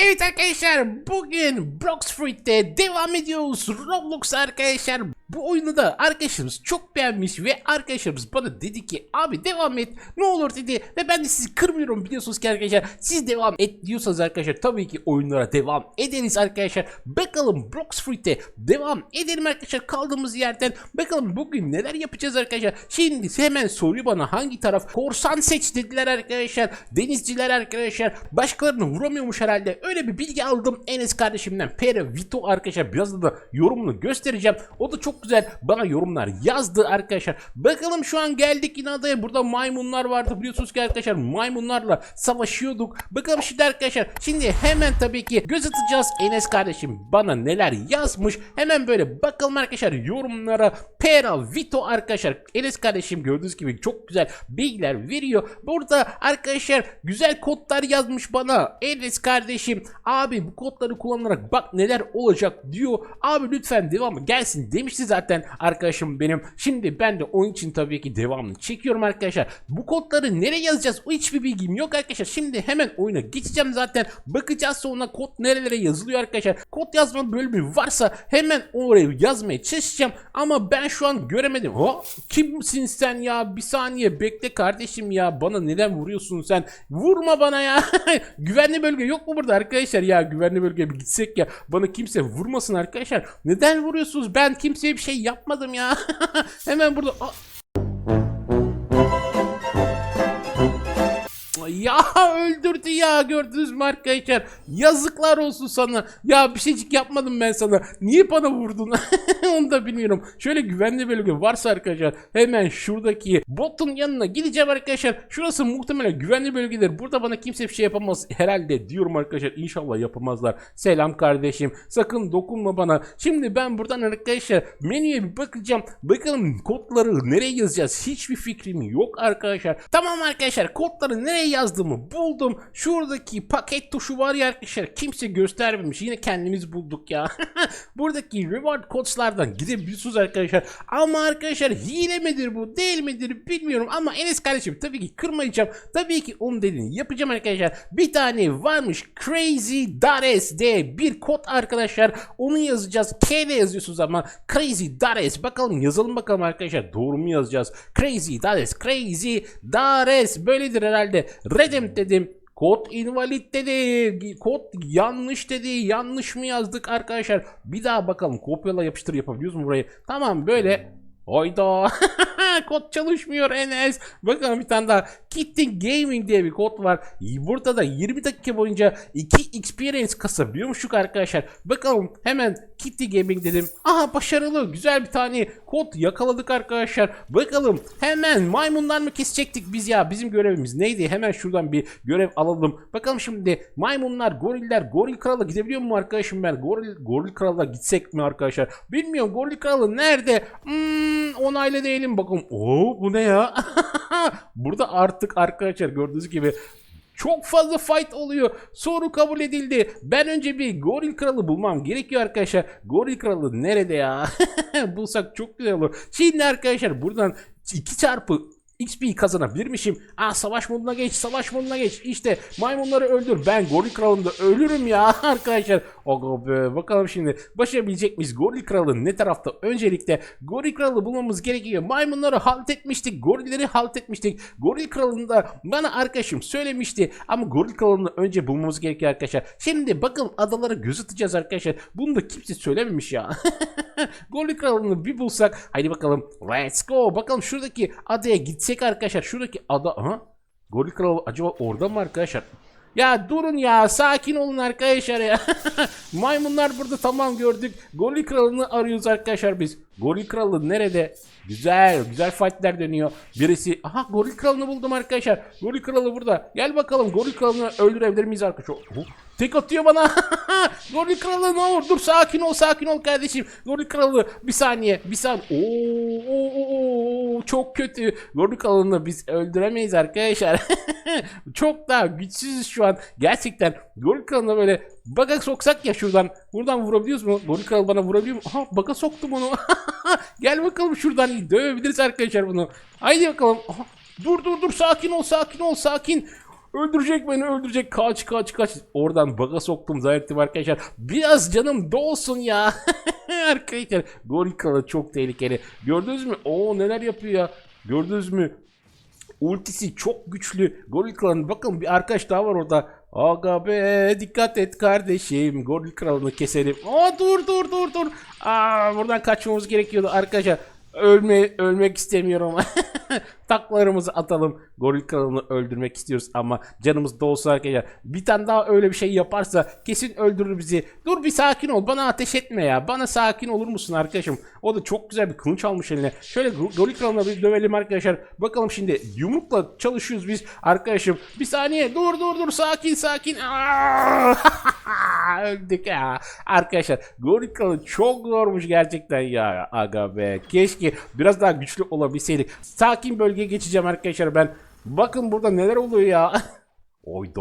Evet arkadaşlar bugün Blox Fruit'te devam ediyoruz. Roblox arkadaşlar. Bu oyunu da arkadaşlarımız çok beğenmiş ve arkadaşlarımız bana dedi ki abi devam et ne olur dedi ve ben de sizi kırmıyorum biliyorsunuz ki arkadaşlar siz devam et diyorsanız arkadaşlar tabii ki oyunlara devam ederiz arkadaşlar. Bakalım Blox Fruit'te devam edelim arkadaşlar kaldığımız yerden. Bakalım bugün neler yapacağız arkadaşlar. Şimdi hemen soruyor bana hangi taraf korsan seç dediler arkadaşlar. Denizciler arkadaşlar başkalarını vuramıyormuş herhalde. Öyle bir bilgi aldım Enes kardeşimden. Pere Vito arkadaşlar biraz da yorumunu göstereceğim. O da çok güzel bana yorumlar yazdı arkadaşlar. Bakalım şu an geldik yine adaya. Burada maymunlar vardı biliyorsunuz ki arkadaşlar. Maymunlarla savaşıyorduk. Bakalım şimdi arkadaşlar. Şimdi hemen tabii ki göz atacağız. Enes kardeşim bana neler yazmış. Hemen böyle bakalım arkadaşlar yorumlara. Pera Vito arkadaşlar. Enes kardeşim gördüğünüz gibi çok güzel bilgiler veriyor. Burada arkadaşlar güzel kodlar yazmış bana. Enes kardeşim abi bu kodları kullanarak bak neler olacak diyor. Abi lütfen devamı gelsin demişti zaten arkadaşım benim. Şimdi ben de onun için tabii ki devamını çekiyorum arkadaşlar. Bu kodları nereye yazacağız? O hiçbir bilgim yok arkadaşlar. Şimdi hemen oyuna geçeceğim zaten. Bakacağız sonra kod nerelere yazılıyor arkadaşlar. Kod yazma bölümü varsa hemen oraya yazmaya çalışacağım. Ama ben şu an göremedim. Ha, kimsin sen ya? Bir saniye bekle kardeşim ya. Bana neden vuruyorsun sen? Vurma bana ya. güvenli bölge yok mu burada arkadaşlar ya? Güvenli bölgeye bir gitsek ya. Bana kimse vurmasın arkadaşlar. Neden vuruyorsunuz? Ben kimseye bir şey yapmadım ya. hemen burada... Aa, Ya öldürdü ya gördünüz mü arkadaşlar? Yazıklar olsun sana. Ya bir şeycik yapmadım ben sana. Niye bana vurdun? Onu da bilmiyorum. Şöyle güvenli bölge varsa arkadaşlar hemen şuradaki botun yanına gideceğim arkadaşlar. Şurası muhtemelen güvenli bölgedir. Burada bana kimse bir şey yapamaz herhalde diyorum arkadaşlar. İnşallah yapamazlar. Selam kardeşim. Sakın dokunma bana. Şimdi ben buradan arkadaşlar menüye bir bakacağım. Bakalım kodları nereye yazacağız? Hiçbir fikrim yok arkadaşlar. Tamam arkadaşlar kodları nereye yazdığımı buldum. Şuradaki paket tuşu var ya arkadaşlar. Kimse göstermemiş. Yine kendimiz bulduk ya. Buradaki reward kodlardan gidebiliyorsunuz arkadaşlar. Ama arkadaşlar hile midir bu değil midir bilmiyorum. Ama Enes kardeşim tabii ki kırmayacağım. Tabii ki onun dediğini yapacağım arkadaşlar. Bir tane varmış Crazy Dares diye bir kod arkadaşlar. Onu yazacağız. K ile yazıyorsunuz ama Crazy Dares. Bakalım yazalım bakalım arkadaşlar. Doğru mu yazacağız? Crazy Dares. Crazy Dares. Böyledir herhalde. Redim dedim. Kod invalid dedi. Kod yanlış dedi. Yanlış mı yazdık arkadaşlar? Bir daha bakalım. Kopyala yapıştır yapabiliyoruz mu burayı? Tamam böyle. Oyda. kod çalışmıyor Enes. Bakalım bir tane daha. Kitty Gaming diye bir kod var. Burada da 20 dakika boyunca 2 experience kasabiliyormuşuk arkadaşlar. Bakalım hemen Kitty Gaming dedim. Aha başarılı. Güzel bir tane kod yakaladık arkadaşlar. Bakalım hemen maymunlar mı kesecektik biz ya? Bizim görevimiz neydi? Hemen şuradan bir görev alalım. Bakalım şimdi maymunlar, goriller, goril krala gidebiliyor mu arkadaşım ben? Goril, goril krala gitsek mi arkadaşlar? Bilmiyorum goril kralı nerede? Hmm, onaylı değilim. Bakın. Oo bu ne ya? Burada artık arkadaşlar gördüğünüz gibi çok fazla fight oluyor. Soru kabul edildi. Ben önce bir goril kralı bulmam gerekiyor arkadaşlar. Goril kralı nerede ya? Bulsak çok güzel olur. Şimdi arkadaşlar buradan 2 çarpı XP kazanabilirmişim. Aa savaş moduna geç, savaş moduna geç. İşte maymunları öldür. Ben goril kralında ölürüm ya arkadaşlar. Ogo be. Bakalım şimdi başarabilecek miyiz? Goril kralı ne tarafta? Öncelikle goril kralı bulmamız gerekiyor. Maymunları halt etmiştik. Gorilleri halt etmiştik. Goril kralını da bana arkadaşım söylemişti. Ama goril kralını önce bulmamız gerekiyor arkadaşlar. Şimdi bakalım adalara göz atacağız arkadaşlar. Bunu da kimse söylememiş ya. goril kralını bir bulsak. Haydi bakalım. Let's go. Bakalım şuradaki adaya gitsek arkadaşlar. Şuradaki ada... Aha. Goril kralı acaba orada mı arkadaşlar? Ya durun ya sakin olun arkadaşlar ya. Maymunlar burada tamam gördük. Goril kralını arıyoruz arkadaşlar biz. Goril kralı nerede? Güzel güzel fightler dönüyor. Birisi aha goril kralını buldum arkadaşlar. Goril kralı burada. Gel bakalım goril kralını öldürebilir miyiz arkadaşlar? Oh, tek atıyor bana. goril kralı ne olur dur sakin ol sakin ol kardeşim. Goril kralı bir saniye bir saniye. Oo, oo, çok kötü. Goril kralını biz öldüremeyiz arkadaşlar. çok daha güçsüzüz şu an. Gerçekten goril kralına böyle baka soksak ya şuradan. Buradan vurabiliyoruz mu? Goril kralı bana vurabiliyor mu? Aha baka soktum onu. Gel bakalım şuradan dövebiliriz arkadaşlar bunu. Haydi bakalım. Aha, dur dur dur sakin ol sakin ol sakin. Öldürecek beni öldürecek. Kaç kaç kaç. Oradan baga soktum zannettim arkadaşlar. Biraz canım dolsun ya. arkadaşlar goril kralı çok tehlikeli. Gördünüz mü? Oo neler yapıyor ya. Gördünüz mü? Ultisi çok güçlü. Goril Kralı'nın bakın bir arkadaş daha var orada. Aga be dikkat et kardeşim. Goril Kralı'nı keselim. Aa dur dur dur dur. Aa buradan kaçmamız gerekiyordu arkadaşlar. Ölme, ölmek istemiyorum. Taklarımızı atalım. Goril kralını öldürmek istiyoruz ama canımız dolsa arkadaşlar. Bir tane daha öyle bir şey yaparsa kesin öldürür bizi. Dur bir sakin ol. Bana ateş etme ya. Bana sakin olur musun arkadaşım? O da çok güzel bir kılıç almış eline. Şöyle Go- Goril kralına bir dövelim arkadaşlar. Bakalım şimdi yumrukla çalışıyoruz biz arkadaşım. Bir saniye. Dur dur dur. Sakin sakin. Öldük ya. Arkadaşlar Goril kralı çok zormuş gerçekten ya. Aga be. Keşke biraz daha güçlü olabilseydik. Sakin bölgeye geçeceğim arkadaşlar ben. Bakın burada neler oluyor ya. Oyda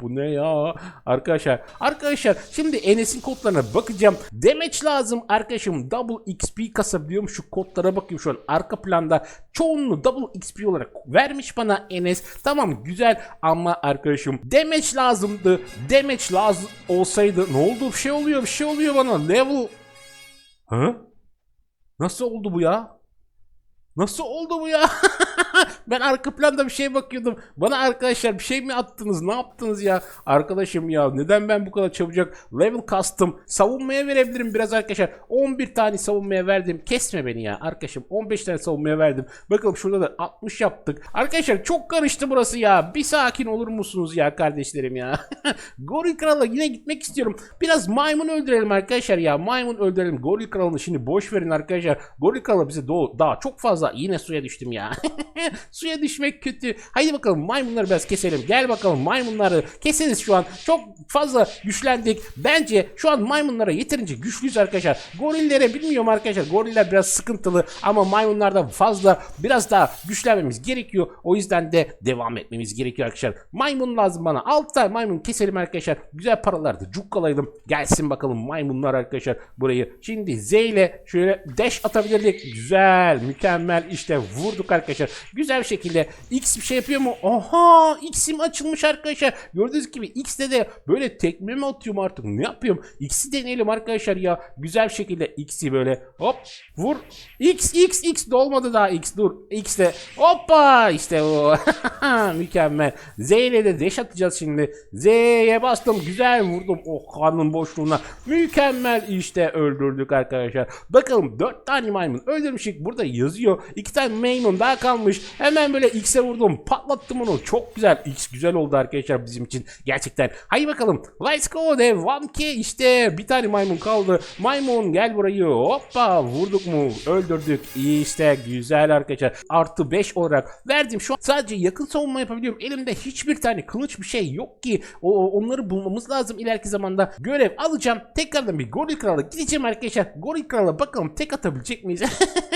bu ne ya? Arkadaşlar arkadaşlar şimdi Enes'in kodlarına bakacağım. Demeç lazım arkadaşım. Double XP kasabiliyorum. Şu kodlara bakayım şu an arka planda. Çoğunluğu Double XP olarak vermiş bana Enes. Tamam güzel ama arkadaşım demeç lazımdı. Demeç lazım olsaydı ne oldu? Bir şey oluyor bir şey oluyor bana. Level... Hı? Nasıl oldu bu ya? Nasıl oldu bu ya? ben arka planda bir şey bakıyordum. Bana arkadaşlar bir şey mi attınız? Ne yaptınız ya? Arkadaşım ya neden ben bu kadar çabucak level kastım? Savunmaya verebilirim biraz arkadaşlar. 11 tane savunmaya verdim. Kesme beni ya arkadaşım. 15 tane savunmaya verdim. Bakalım şurada da 60 yaptık. Arkadaşlar çok karıştı burası ya. Bir sakin olur musunuz ya kardeşlerim ya? Goril Kral'a yine gitmek istiyorum. Biraz maymun öldürelim arkadaşlar ya. Maymun öldürelim. Goril Kral'ını şimdi boş verin arkadaşlar. Goril Kral'a bize daha çok fazla yine suya düştüm ya. suya düşmek kötü. Haydi bakalım maymunları biraz keselim. Gel bakalım maymunları keseriz şu an. Çok fazla güçlendik. Bence şu an maymunlara yeterince güçlüyüz arkadaşlar. Gorillere bilmiyorum arkadaşlar. Goriller biraz sıkıntılı ama maymunlardan fazla biraz daha güçlenmemiz gerekiyor. O yüzden de devam etmemiz gerekiyor arkadaşlar. Maymun lazım bana. 6 tane maymun keselim arkadaşlar. Güzel paralar da cukkalayalım. Gelsin bakalım maymunlar arkadaşlar burayı. Şimdi Z ile şöyle dash atabilirdik. Güzel, mükemmel. işte vurduk arkadaşlar. Güzel şekilde X bir şey yapıyor mu? Aha X'im açılmış arkadaşlar. Gördüğünüz gibi X'de de böyle tekme mi atıyorum artık? Ne yapıyorum? X'i deneyelim arkadaşlar ya. Güzel şekilde X'i böyle hop vur. X X X dolmadı daha X dur. X'de hoppa işte o. Mükemmel. Z ile de dash atacağız şimdi. Z'ye bastım. Güzel vurdum. Oh karnın boşluğuna. Mükemmel işte öldürdük arkadaşlar. Bakalım 4 tane maymun öldürmüşük. Burada yazıyor. 2 tane maymun daha kalmış. Hemen böyle X'e vurdum. Patlattım onu. Çok güzel. X güzel oldu arkadaşlar bizim için. Gerçekten. Haydi bakalım. Let's go. Devam ki. işte bir tane maymun kaldı. Maymun gel burayı. Hoppa. Vurduk mu? Öldürdük. İşte güzel arkadaşlar. Artı 5 olarak verdim. Şu an sadece yakın savunma yapabiliyorum. Elimde hiçbir tane kılıç bir şey yok ki. O, onları bulmamız lazım ileriki zamanda. Görev alacağım. Tekrardan bir Goril Kral'a gideceğim arkadaşlar. Goril Kral'a bakalım tek atabilecek miyiz?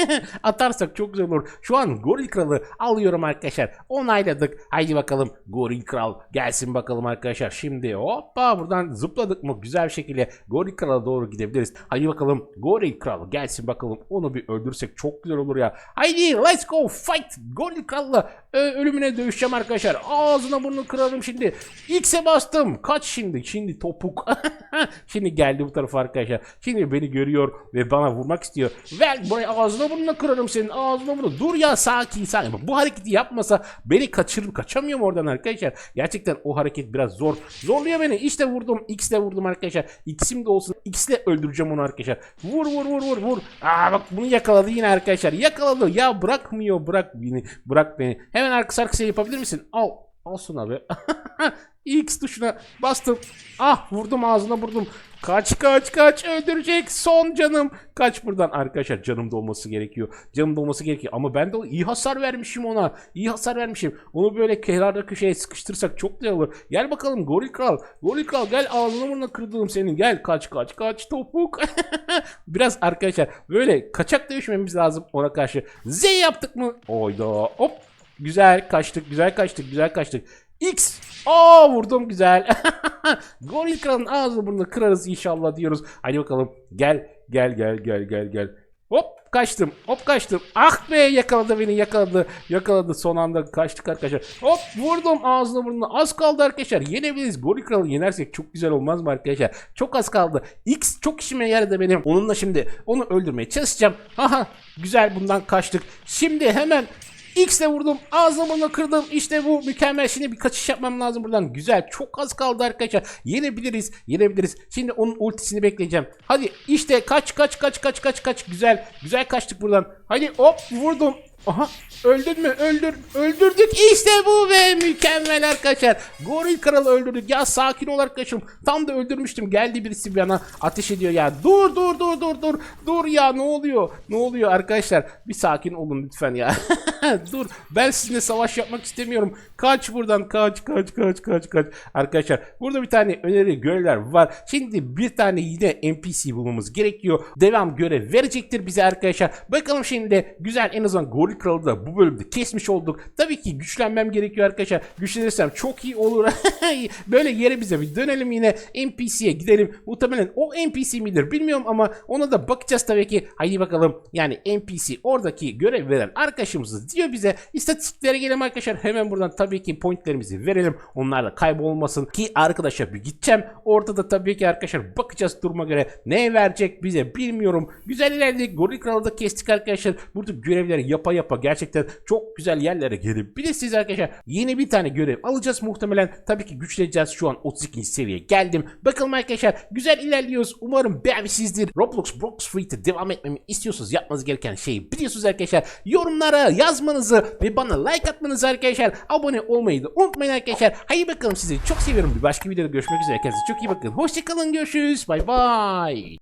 Atarsak çok güzel olur. Şu an Goril Kral'ı alıyorum arkadaşlar. Onayladık. Haydi bakalım Goril Kral gelsin bakalım arkadaşlar. Şimdi hoppa buradan zıpladık mı güzel bir şekilde Goril Kral'a doğru gidebiliriz. Haydi bakalım Goril Kral gelsin bakalım. Onu bir öldürsek çok güzel olur ya. Haydi let's go fight. Goril Kral'la e, ölümüne dövüşeceğim arkadaşlar. Ağzına burnunu kırarım şimdi. X'e bastım. Kaç şimdi? Şimdi topuk. şimdi geldi bu tarafa arkadaşlar. Şimdi beni görüyor ve bana vurmak istiyor. Ver buraya ağzına burnuna kırarım senin ağzına burnuna. Dur ya sakin sakin. Bu hareketi yapmasa beni kaçırır. Kaçamıyorum oradan arkadaşlar. Gerçekten o hareket biraz zor. Zorluyor beni. İşte vurdum. X'le vurdum arkadaşlar. X'im de olsun. X'le öldüreceğim onu arkadaşlar. Vur vur vur vur vur. Aa bak bunu yakaladı yine arkadaşlar. Yakaladı. Ya bırakmıyor. Bırak beni. Bırak beni. Hemen arkası arkasına yapabilir misin? Al. Alsın abi. X tuşuna bastım. Ah vurdum ağzına vurdum. Kaç kaç kaç öldürecek son canım. Kaç buradan arkadaşlar canım dolması gerekiyor. Canım dolması gerekiyor ama ben de iyi hasar vermişim ona. İyi hasar vermişim. Onu böyle kenarda köşeye sıkıştırsak çok güzel olur. Gel bakalım Goril Kral. Goril Kral gel ağzına burnuna kırdığım senin. Gel kaç kaç kaç topuk. Biraz arkadaşlar böyle kaçak dövüşmemiz lazım ona karşı. Z yaptık mı? Oyda hop. Güzel kaçtık güzel kaçtık güzel kaçtık. X. Aa vurdum güzel. Goril kralın ağzını burnunu kırarız inşallah diyoruz. Hadi bakalım. Gel gel gel gel gel gel. Hop kaçtım. Hop kaçtım. Ah be yakaladı beni yakaladı. Yakaladı son anda kaçtık arkadaşlar. Hop vurdum ağzına burnuna. Az kaldı arkadaşlar. Yenebiliriz. Gori kralı yenersek çok güzel olmaz mı arkadaşlar? Çok az kaldı. X çok işime yaradı benim. Onunla şimdi onu öldürmeye çalışacağım. Aha güzel bundan kaçtık. Şimdi hemen X'le vurdum. Ağzımını kırdım. İşte bu mükemmel. Şimdi bir kaçış yapmam lazım buradan. Güzel. Çok az kaldı arkadaşlar. Yenebiliriz. Yenebiliriz. Şimdi onun ultisini bekleyeceğim. Hadi işte kaç kaç kaç kaç kaç kaç. Güzel. Güzel kaçtık buradan. Hadi hop vurdum. Aha öldün mü? Öldür. Öldürdük. İşte bu ve mükemmel arkadaşlar. Goril kralı öldürdük. Ya sakin ol arkadaşım. Tam da öldürmüştüm. Geldi birisi bana ateş ediyor ya. Dur dur dur dur dur. Dur ya ne oluyor? Ne oluyor arkadaşlar? Bir sakin olun lütfen ya. dur. Ben sizinle savaş yapmak istemiyorum. Kaç buradan. Kaç kaç kaç kaç kaç. Arkadaşlar burada bir tane öneri görevler var. Şimdi bir tane yine NPC bulmamız gerekiyor. Devam görev verecektir bize arkadaşlar. Bakalım şimdi güzel en azından Goril Kralı da bu bölümde kesmiş olduk. Tabii ki güçlenmem gerekiyor arkadaşlar. Güçlenirsem çok iyi olur. Böyle yere bize bir dönelim yine NPC'ye gidelim. Muhtemelen o NPC midir bilmiyorum ama ona da bakacağız tabii ki. Haydi bakalım. Yani NPC oradaki görev veren arkadaşımız diyor bize. İstatistiklere gelelim arkadaşlar. Hemen buradan tabii ki pointlerimizi verelim. Onlar da kaybolmasın ki arkadaşa bir gideceğim. Orada da tabii ki arkadaşlar bakacağız duruma göre ne verecek bize bilmiyorum. Güzel ilerledik. Goril Kralı da kestik arkadaşlar. Burada görevleri yapa yapa gerçekten çok güzel yerlere gelebilirsiniz arkadaşlar. Yeni bir tane görev alacağız muhtemelen. Tabii ki güçleneceğiz. Şu an 32. seviyeye geldim. Bakalım arkadaşlar güzel ilerliyoruz. Umarım beğenmişsinizdir. Roblox Brox Free'de devam etmemi istiyorsanız yapmanız gereken şeyi biliyorsunuz arkadaşlar. Yorumlara yazmanızı ve bana like atmanızı arkadaşlar. Abone olmayı da unutmayın arkadaşlar. Haydi bakalım sizi çok seviyorum. Bir başka videoda görüşmek üzere. Kendinize çok iyi bakın. Hoşçakalın. Görüşürüz. Bay bay.